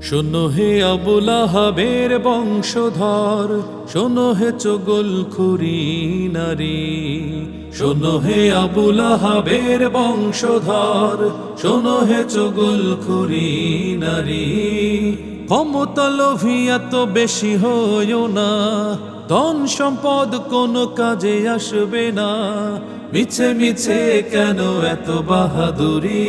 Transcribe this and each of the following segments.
শোনো হে আবুলাহাবের বংশধর, শোনো হে চগল খুরি নারী। শোনো হে আবুলাহাবের বংশধর, শোনো হে চগল খুরি নারী। ক্ষমতা লোভিয়া তো বেশি হইও না ধন সম্পদ কোনো কাজে আসবে না। মিছে মিছে কেন এত বাহাদুরি?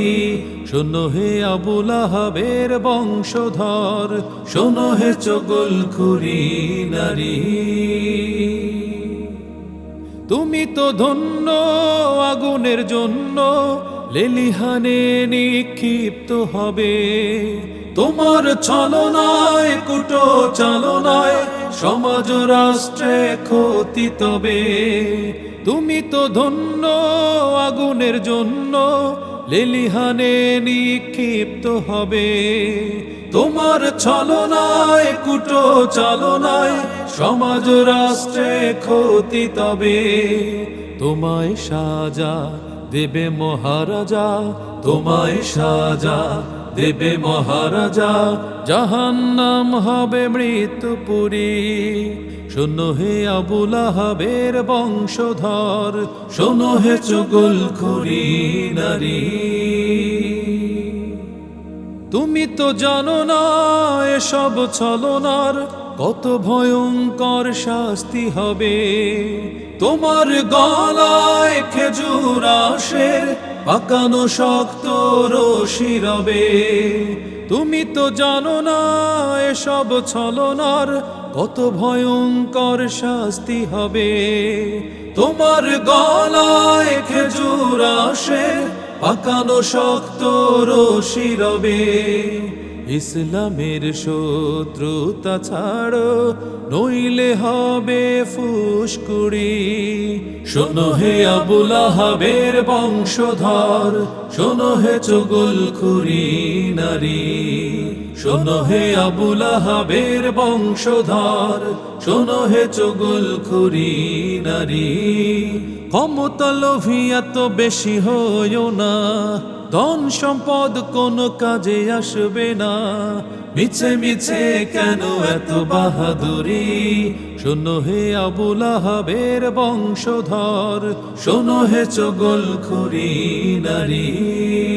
শোনো হে আবুল আহাবের বংশধর, শোনো হে চগল খুরি নারী। তুমি তো ধন্য আগুনের জন্য, লেলিহানে নিক্ষিপ্ত হবে। তোমার ছলনায়, কুটো চালনায় সমাজ রাষ্ট্রে ক্ষতি তবে। তুমি তো ধন্য আগুনের জন্য, লেলিহানে নিক্ষিপ্ত হবে। তোমার ছলনায়, কুটো চালনায় সমাজ রাষ্ট্রে ক্ষতি তবে। তোমায় সাজা দেবে মহারাজা, তোমায় সাজা দেবে মহারাজা, জাহান্নাম হবে মৃত্যুপুরী। শোনো হে আবুল আহাবের বংশধর, শোনো হে চগল খুরি নারী। তুমি তো জানো না এসব ছলনার কত ভয়ঙ্কর শাস্তি হবে। তোমার গলায় খেজুর আসের পাকানো শক্ত রশি রবে। তুমি তো জানো না এসব ছলনার কত ভয়ঙ্কর শাস্তি হবে। তোমার গলায় খেজুর আসে, পাকানো শক্ত রশি রবে। ইসলামের শত্রুতা ছাড়ো, নইলে হবে ফুসকুড়ি। শোনো হে আবুল আহাবের বংশধর, শোনো হে চগল খুরি নারী, শোনো হে আবুল আহাবের বংশধর, শোনো হে চগল খুরি নারী। ক্ষমতা এত বেশি হইও না, ধন সম্পদ কোনো কাজে আসবে না মিছে মিছে কেন এত বাহাদুরি? শোনো হে আবুল আহাবের বংশধর, শোনো হে চগল খুরি নারী।